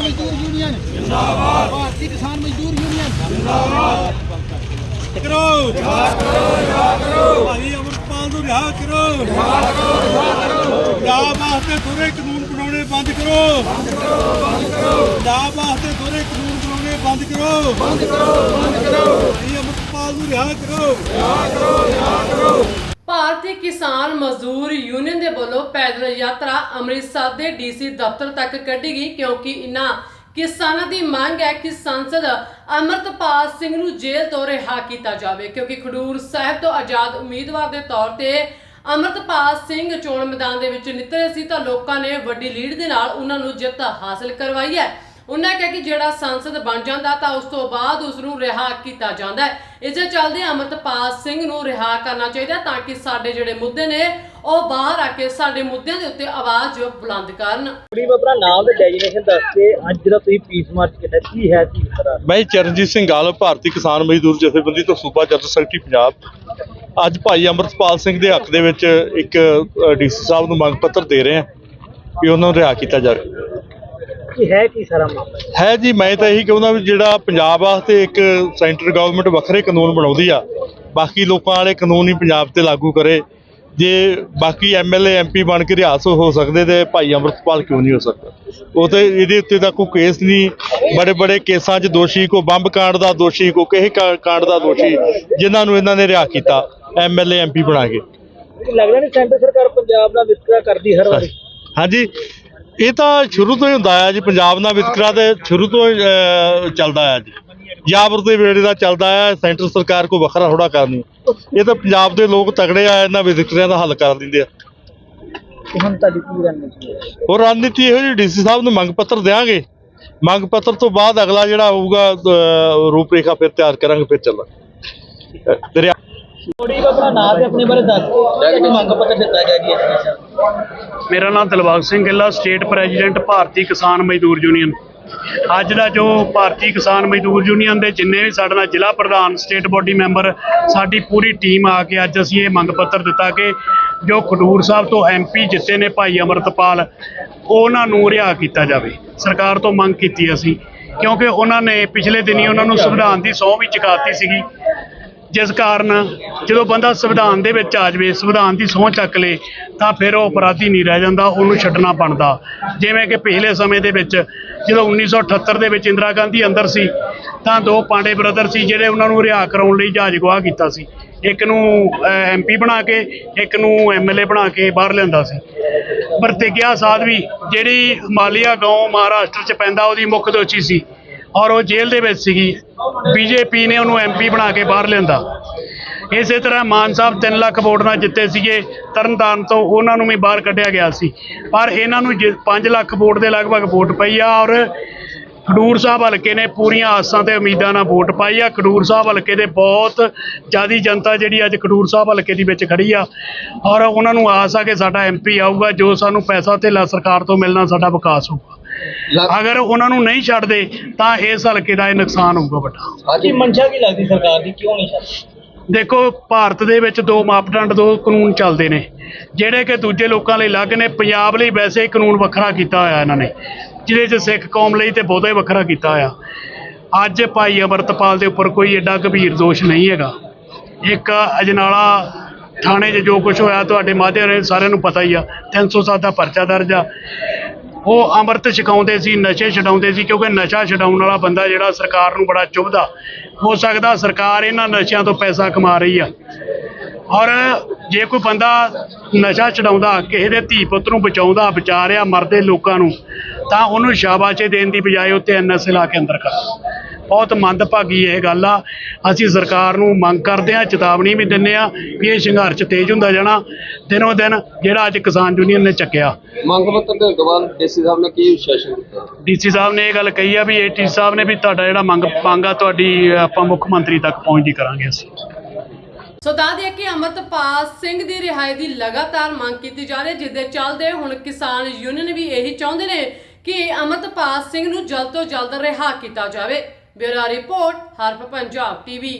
ਮਜ਼ਦੂਰ ਯੂਨੀਅਨ। ਜਿੰਦਾਬਾਦ ਭਾਰਤੀ ਕਿਸਾਨ ਮਜ਼ਦੂਰ ਯੂਨੀਅਨ। ਜਿੰਦਾਬਾਦ ਕਰੋ ਕਰੋ ਭਾਈ ਅਮਰਪਾਲ ਨੂੰ ਰਿਹਾ ਕਰੋ। ਪੰਜਾਬ ਵਾਸਤੇ ਥੋੜੇ ਕਾਨੂੰਨ ਬਣਾਉਣੇ ਬੰਦ ਕਰੋ। ਪੰਜਾਬ ਵਾਸਤੇ ਥੋੜੇ ਕਾਨੂੰਨ ਬਣਾਉਣੇ ਬੰਦ ਕਰੋ ਬੰਦ ਕਰੋ। ਭਾਈ ਅਮਰਪਾਲ ਨੂੰ ਰਿਹਾ ਕਰੋ। ਭਾਰਤੀ ਕਿਸਾਨ ਮਜ਼ਦੂਰ ਯੂਨੀਅਨ ਦੇ ਵੱਲੋਂ ਪੈਦਲ ਯਾਤਰਾ ਅੰਮ੍ਰਿਤਸਰ ਦੇ ਡੀਸੀ ਦਫ਼ਤਰ ਤੱਕ ਕੱਢੀ ਗਈ ਕਿਉਂਕਿ ਇਨ੍ਹਾਂ ਕਿਸਾਨਾਂ ਦੀ ਮੰਗ ਹੈ ਕਿ ਸੰਸਦ ਅਮਰਤਪਾਲ ਸਿੰਘ ਨੂੰ ਜੇਲ੍ਹ ਤੋਂ ਰਿਹਾ ਕੀਤਾ ਜਾਵੇ ਕਿਉਂਕਿ ਖਡੂਰ ਸਾਹਿਬ ਤੋਂ ਆਜ਼ਾਦ ਉਮੀਦਵਾਰ ਦੇ ਤੌਰ ਤੇ ਅਮਰਤਪਾਲ ਸਿੰਘ ਚੋਣ ਮੈਦਾਨ ਦੇ ਵਿੱਚ ਨਿਕਲੇ ਸੀ ਤਾਂ ਲੋਕਾਂ ਨੇ ਵੱਡੀ ਲੀਡ ਦੇ ਨਾਲ ਉਹਨਾਂ ਨੂੰ ਜਿੱਤ ਹਾਸਲ ਕਰਵਾਈ ਹੈ। ਉਹਨਾਂ ਕਿਹਾ ਕਿ ਜਿਹੜਾ ਸੰਸਦ ਬਣ ਜਾਂਦਾ ਤਾਂ ਉਸ ਤੋਂ ਬਾਅਦ ਉਸ ਨੂੰ ਰਿਹਾ ਕੀਤਾ ਜਾਂਦਾ ਹੈ। ਇਸੇ ਚੱਲਦੇ ਅਮਰਤਪਾਲ ਸਿੰਘ ਨੂੰ ਰਿਹਾ ਕਰਨਾ ਚਾਹੀਦਾ ਤਾਂ ਕਿ ਸਾਡੇ ਜਿਹੜੇ ਮੁੱਦੇ ਨੇ ਉਹ ਬਾਹਰ ਆ ਕੇ ਸਾਡੇ ਮੁੱਦਿਆਂ ਦੇ ਉੱਤੇ ਆਵਾਜ਼ ਬੁਲੰਦ ਕਰਨ। ਤਕਰੀਬ ਆਪਣਾ ਨਾਮ ਤੇ ਡੈਜੀਨੇਸ਼ਨ ਦੱਸ ਕੇ ਅੱਜ ਜਿਹੜਾ ਤੁਸੀਂ ਪੀਸ ਮਾਰਚ ਕੀਤਾ ਕੀ ਹੈ ਕੀ ਤਰ੍ਹਾਂ? ਮੈਂ ਚਰਨਜੀਤ ਸਿੰਘ ਗਾਲ ਭਾਰਤੀ ਕਿਸਾਨ ਮਜ਼ਦੂਰ ਜਥੇਬੰਦੀ ਤੋਂ ਸੂਬਾ ਜਨਰਲ ਸੈਕਟਰੀ ਪੰਜਾਬ। ਅੱਜ ਭਾਈ ਅੰਮ੍ਰਿਤਪਾਲ ਸਿੰਘ ਦੇ ਹੱਕ ਦੇ ਵਿੱਚ ਇੱਕ ਡੀਸੀ ਸਾਹਿਬ ਨੂੰ ਮੰਗ ਪੱਤਰ ਦੇ ਰਹੇ ਹਾਂ ਵੀ ਉਹਨਾਂ ਨੂੰ ਰਿਹਾ ਕੀਤਾ ਜਾਵੇ। ਕੀ ਹੈ ਕੀ ਸਾਰਾ ਮਾਮਲਾ? ਹੈ ਜੀ ਮੈਂ ਤਾਂ ਇਹੀ ਕਹੂੰਦਾ ਵੀ ਜਿਹੜਾ ਪੰਜਾਬ ਵਾਸਤੇ ਇੱਕ ਸੈਂਟਰ ਗਵਰਨਮੈਂਟ ਵੱਖਰੇ ਕਾਨੂੰਨ ਬਣਾਉਂਦੀ ਆ ਬਾਕੀ ਲੋਕਾਂ ਵਾਲੇ ਕਾਨੂੰਨ ਹੀ ਪੰਜਾਬ ਤੇ ਲਾਗੂ ਕਰੇ। ਜੇ ਬਾਕੀ ਐਮਐਲਏ ਐਮਪੀ ਬਣ ਕੇ ਰਿਆਸ ਹੋ ਸਕਦੇ ਤੇ ਭਾਈ ਅੰਮ੍ਰਿਤਪਾਲ ਕਿਉਂ ਨਹੀਂ ਹੋ ਸਕਦਾ? ਉਹ ਤੇ ਇਹਦੇ ਉੱਤੇ ਤਾਂ ਕੋਈ ਕੇਸ ਨਹੀਂ। ਬੜੇ ਬੜੇ ਕੇਸਾਂ 'ਚ ਦੋਸ਼ੀ ਕੋ ਬੰਬ ਕਾਂਡ ਦਾ ਦੋਸ਼ੀ ਕੋ ਕਿਸੇ ਕਾਂਡ ਦਾ ਦੋਸ਼ੀ ਜਿਨ੍ਹਾਂ ਨੂੰ ਇਹਨਾਂ ਨੇ ਰਿਹਾ ਕੀਤਾ ਐਮਐਲਏ ਐਮਪੀ ਬਣਾ ਕੇ। ਲੱਗਦਾ ਨਹੀਂ ਸੈਂਟਰ ਸਰਕਾਰ ਪੰਜਾਬ ਨਾਲ ਵਿਤਕਰਾ ਕਰਦੀ ਹਰ ਵਾਰੀ। ਹਾਂਜੀ। ਇਹ ਤਾਂ ਸ਼ੁਰੂ ਤੋਂ ਹੀ ਹੁੰਦਾ ਆ ਜੀ ਪੰਜਾਬ ਨਾਲ ਵਿਤਕਰਾ ਤੇ ਸ਼ੁਰੂ ਤੋਂ ਹੀ, ਅਹ, ਚੱਲਦਾ ਆ ਜੀ। ਜਾਬਰ ਦੇ ਵੇੜੇ ਦਾ ਚੱਲਦਾ ਆ ਸੈਂਟਰ ਸਰਕਾਰ ਕੋ ਵੱਖਰਾ ਥੋੜਾ ਕਰਨੀ ਇਹ ਤਾਂ ਪੰਜਾਬ ਦੇ ਲੋਕ ਤਗੜੇ ਆ ਇਹਨਾਂ ਵਿਤਕਰਿਆਂ ਦਾ ਹੱਲ ਕਰ ਦਿੰਦੇ ਆ। ਕਿ ਹੁਣ ਤੁਹਾਡੀ ਕੀ ਰਣਨੀਤੀ ਹੈ? ਹੋਰ ਰਣਨੀਤੀ ਇਹੋ ਜਿਹੀ ਡੀਸੀ ਸਾਹਿਬ ਨੂੰ ਮੰਗ ਪੱਤਰ ਦੇਾਂਗੇ ਮੰਗ ਪੱਤਰ ਤੋਂ ਬਾਅਦ ਅਗਲਾ ਜਿਹੜਾ ਹੋਊਗਾ ਅਹ, ਰੂਪਰੇਖਾ ਫਿਰ ਤਿਆਰ ਕਰਾਂਗੇ ਫਿਰ ਚੱਲਾਂਗੇ। ਅਹ, ਦਰਿਆ ਥੋੜੀ ਆਪਣਾ ਨਾਮ ਤੇ ਆਪਣੇ ਬਾਰੇ ਦੱਸ ਮੰਗ ਪੱਤਰ ਦਿੱਤਾ ਗਿਆ ਜੀ ਮੇਰਾ ਨਾਮ ਦਿਲਬਾਗ ਸਿੰਘ ਗਿੱਲਾ ਸਟੇਟ ਪ੍ਰੈਜ਼ੀਡੈਂਟ ਭਾਰਤੀ ਕਿਸਾਨ ਮਜ਼ਦੂਰ ਯੂਨੀਅਨ। ਅੱਜ ਦਾ ਜੋ ਭਾਰਤੀ ਕਿਸਾਨ ਮਜ਼ਦੂਰ ਯੂਨੀਅਨ ਦੇ ਜਿੰਨੇ ਵੀ ਸਾਡੇ ਨਾਲ ਜ਼ਿਲ੍ਹਾ ਪ੍ਰਧਾਨ, ਸਟੇਟ ਬੋਡੀ ਮੈਂਬਰ, ਸਾਡੀ ਪੂਰੀ ਟੀਮ ਆ ਕੇ ਅੱਜ ਅਸੀਂ ਇਹ ਮੰਗ ਪੱਤਰ ਦਿੱਤਾ ਕਿ ਜੋ ਖਡੂਰ ਸਾਹਿਬ ਤੋਂ ਐਮਪੀ ਜਿੱਤੇ ਨੇ ਭਾਈ ਅਮਰਤਪਾਲ, ਉਹਨਾਂ ਨੂੰ ਰਿਹਾ ਕੀਤਾ ਜਾਵੇ। ਸਰਕਾਰ ਤੋਂ ਮੰਗ ਕੀਤੀ ਅਸੀਂ, ਕਿਉਂਕਿ ਉਹਨਾਂ ਨੇ ਪਿਛਲੇ ਦਿਨੀ ਉਹਨਾਂ ਨੂੰ ਸੰਵਿਧਾਨ ਦੀ ਸਹੁੰ ਵੀ ਚੁਕਾਤੀ ਸੀਗੀ। ਜਿਸ ਕਾਰਨ ਜਦੋਂ ਬੰਦਾ ਸੰਵਿਧਾਨ ਦੇ ਵਿੱਚ ਆ ਜਾਵੇ, ਸੰਵਿਧਾਨ ਦੀ ਸਹੁੰ ਚੱਕ ਲੇ, ਤਾਂ ਫਿਰ ਉਹ ਅਪਰਾਧੀ ਨਹੀਂ ਰਹਿ ਜਾਂਦਾ, ਉਹਨੂੰ ਛੱਡਣਾ ਬਣਦਾ। ਜਿਵੇਂ ਕਿ ਪਿਛਲੇ ਸਮੇਂ ਦੇ ਵਿੱਚ ਜਦੋਂ 1978 ਦੇ ਵਿੱਚ ਇੰਦਰਾ ਗਾਂਧੀ ਅੰਦਰ ਸੀ, ਤਾਂ ਦੋ ਪਾਂਡੇ ਬ੍ਰਦਰ ਸੀ ਜਿਹੜੇ ਉਹਨਾਂ ਨੂੰ ਰਿਹਾ ਕਰਾਉਣ ਲਈ ਜਹਾਜ਼ ਗਵਾਹ ਕੀਤਾ ਸੀ। ਇੱਕ ਨੂੰ ਐਮਪੀ ਬਣਾ ਕੇ, ਇੱਕ ਨੂੰ ਐਮਐਲਏ ਬਣਾ ਕੇ ਬਾਹਰ ਲਿਆਂਦਾ ਸੀ। ਪ੍ਰਤੀਗਿਆ ਸਾਧਵੀ ਜਿਹੜੀ ਹਿਮਾਲਿਆ ਗਾਉਂ ਮਹਾਰਾਸ਼ਟਰ ਚ ਪੈਂਦਾ, ਉਹਦੀ ਮੁੱਖ ਦੋਸ਼ੀ ਸੀ। ਔਰ ਉਹ ਜੇਲ੍ਹ ਦੇ ਵਿੱਚ ਸੀਗੀ। ਬੀਜੇਪੀ ਨੇ ਉਹਨੂੰ ਐਮਪੀ ਬਣਾ ਕੇ ਬਾਹਰ ਲਿਆਂਦਾ। ਇਸੇ ਤਰ੍ਹਾਂ ਮਾਨ ਸਾਹਿਬ 3 ਲੱਖ ਵੋਟ ਨਾਲ ਜਿੱਤੇ ਸੀਗੇ। ਤਰਨਤਾਰਨ ਤੋਂ ਉਹਨਾਂ ਨੂੰ ਵੀ ਬਾਹਰ ਕੱਢਿਆ ਗਿਆ ਸੀ। ਪਰ ਇਹਨਾਂ ਨੂੰ 5 ਲੱਖ ਵੋਟ ਦੇ ਲਗਭਗ ਵੋਟ ਪਈ ਆ ਔਰ ਖਡੂਰ ਸਾਹਿਬ ਹਲਕੇ ਨੇ ਪੂਰੀਆਂ ਆਸਾਂ ਤੇ ਉਮੀਦਾਂ ਨਾਲ ਵੋਟ ਪਾਈ ਆ। ਖਡੂਰ ਸਾਹਿਬ ਹਲਕੇ ਦੇ ਬਹੁਤ ਜ਼ਿਆਦੀ ਜਨਤਾ ਜਿਹੜੀ ਅੱਜ ਖਡੂਰ ਸਾਹਿਬ ਹਲਕੇ ਦੀ ਵਿੱਚ ਖੜੀ ਆ। ਔਰ ਉਹਨਾਂ ਨੂੰ ਆਸ ਆ ਕਿ ਸਾਡਾ ਐਮਪੀ ਆਊਗਾ। ਜੋ ਸਾਨੂੰ ਪੈਸਾ ਧੇਲਾ ਸਰਕਾਰ ਤੋਂ ਮਿਲਣਾ ਸਾਡਾ ਵਿਕਾਸ ਹੋਊਗਾ। ਅਗਰ ਉਹਨਾਂ ਨੂੰ ਨਹੀਂ ਛੱਡਦੇ ਤਾਂ ਇਸ ਹਲਕੇ ਦਾ ਇਹ ਨੁਕਸਾਨ ਹੋਊਗਾ ਵੱਡਾ। ਕੀ ਮਨਸ਼ਾ ਕੀ ਲੱਗਦੀ ਸਰਕਾਰ ਦੀ? ਕਿਉਂ ਨਹੀਂ ਛੱਡਦੀ? ਦੇਖੋ ਭਾਰਤ ਦੇ ਵਿੱਚ ਦੋ ਮਾਪਦੰਡ ਦੋ ਕਾਨੂੰਨ ਚੱਲਦੇ ਨੇ। ਜਿਹੜੇ ਕਿ ਦੂਜੇ ਲੋਕਾਂ ਲਈ ਅਲੱਗ ਨੇ ਪੰਜਾਬ ਲਈ ਵੈਸੇ ਹੀ ਕਾਨੂੰਨ ਵੱਖਰਾ ਕੀਤਾ ਹੋਇਆ ਇਹਨਾਂ ਨੇ। ਜਿਹਦੇ 'ਚ ਸਿੱਖ ਕੌਮ ਲਈ ਤੇ ਬਹੁਤਾ ਹੀ ਵੱਖਰਾ ਕੀਤਾ ਹੋਇਆ। ਅੱਜ ਭਾਈ ਅਮਰਤਪਾਲ ਦੇ ਉੱਪਰ ਕੋਈ ਐਡਾ ਗੰਭੀਰ ਦੋਸ਼ ਨਹੀਂ ਹੈਗਾ। ਇੱਕ ਅਜਨਾਲਾ ਥਾਣੇ 'ਚ ਜੋ ਕੁਝ ਹੋਇਆ ਤੁਹਾਡੇ ਮਾਧਿਅਮ ਰਾਹੀਂ ਸਾਰਿਆਂ ਨੂੰ ਪਤਾ ਹੀ ਆ। 307 ਦਾ ਪਰਚਾ ਦਰਜ ਆ। ਉਹ ਅੰਮ੍ਰਿਤ ਛਕਾਉਂਦੇ ਸੀ, ਨਸ਼ੇ ਛਡਾਉਂਦੇ ਸੀ, ਕਿਉਂਕਿ ਨਸ਼ਾ ਛਡਾਉਣ ਵਾਲਾ ਬੰਦਾ ਜਿਹੜਾ ਸਰਕਾਰ ਨੂੰ ਬੜਾ ਚੁਭਦਾ। ਹੋ ਸਕਦਾ ਸਰਕਾਰ ਇਹਨਾਂ ਨਸ਼ਿਆਂ ਤੋਂ ਪੈਸਾ ਕਮਾ ਰਹੀ ਆ। ਔਰ ਜੇ ਕੋਈ ਬੰਦਾ ਨਸ਼ਾ ਛਡਾਉਂਦਾ, ਕਿਸੇ ਦੇ ਧੀ ਪੁੱਤ ਨੂੰ ਬਚਾਉਂਦਾ, ਬਚਾ ਰਿਹਾ ਮਰਦੇ ਲੋਕਾਂ ਨੂੰ, ਤਾਂ ਉਹਨੂੰ ਸ਼ਾਬਾਸ਼ੇ ਦੇਣ ਦੀ ਬਜਾਏ ਉੱਤੇ ਐਨਐਸਏ ਲਾ ਕੇ ਅੰਦਰ ਕਰ। ਬਹੁਤ ਮੰਦਭਾਗੀ ਇਹ ਗੱਲ ਆ। ਅਸੀਂ ਸਰਕਾਰ ਨੂੰ ਮੰਗ ਕਰਦੇ ਆ ਚੇਤਾਵਨੀ ਵੀ ਦਿੰਨੇ ਆ ਵੀ ਇਹ ਸੰਘਰਸ਼ ਤੇਜ਼ ਹੁੰਦਾ ਜਾਣਾ। ਦਿਨੋਂ ਦਿਨ ਜਿਹੜਾ ਅੱਜ ਕਿਸਾਨ ਯੂਨੀਅਨ ਨੇ ਚੱਕਿਆ। ਮੰਗ ਪੱਤਰ ਦੇਣ ਤੋਂ ਬਾਅਦ ਡੀਸੀ ਸਾਹਿਬ ਨੇ ਕੀ ਵਿਸ਼ੇਸ਼ਣ ਦਿੱਤਾ? ਡੀਸੀ ਸਾਹਿਬ ਨੇ ਇਹ ਗੱਲ ਕਹੀ ਆ ਵੀ ਏਟੀ ਸਾਹਿਬ ਨੇ ਵੀ ਤੁਹਾਡਾ ਜਿਹੜਾ ਮੰਗ ਮੰਗ ਤੁਹਾਡੀ ਆਪਾਂ ਮੁੱਖ ਮੰਤਰੀ ਤੱਕ ਪਹੁੰਚਦੀ ਕਰਾਂਗੇ ਅਸੀਂ। ਸੋ ਦੱਸ ਦਈਏ ਕਿ ਅਮਰਤਪਾਲ ਸਿੰਘ ਦੀ ਰਿਹਾਈ ਦੀ ਲਗਾਤਾਰ ਮੰਗ ਕੀਤੀ ਜਾ ਰਹੀ ਹੈ ਜਿਸ ਦੇ ਚੱਲਦੇ ਹੁਣ ਕਿਸਾਨ ਯੂਨੀਅਨ ਵੀ ਇਹੀ ਚਾਹੁੰਦੇ ਨੇ ਕਿ ਅਮਰਤਪਾਲ ਸਿੰਘ ਨੂੰ ਜਲਦ ਤੋਂ ਜਲਦ ਰਿਹਾ ਕੀਤਾ ਜਾਵੇ। ਬਿਊਰੋ ਰਿਪੋਰਟ ਹਰਪ ਪੰਜਾਬ ਟੀਵੀ।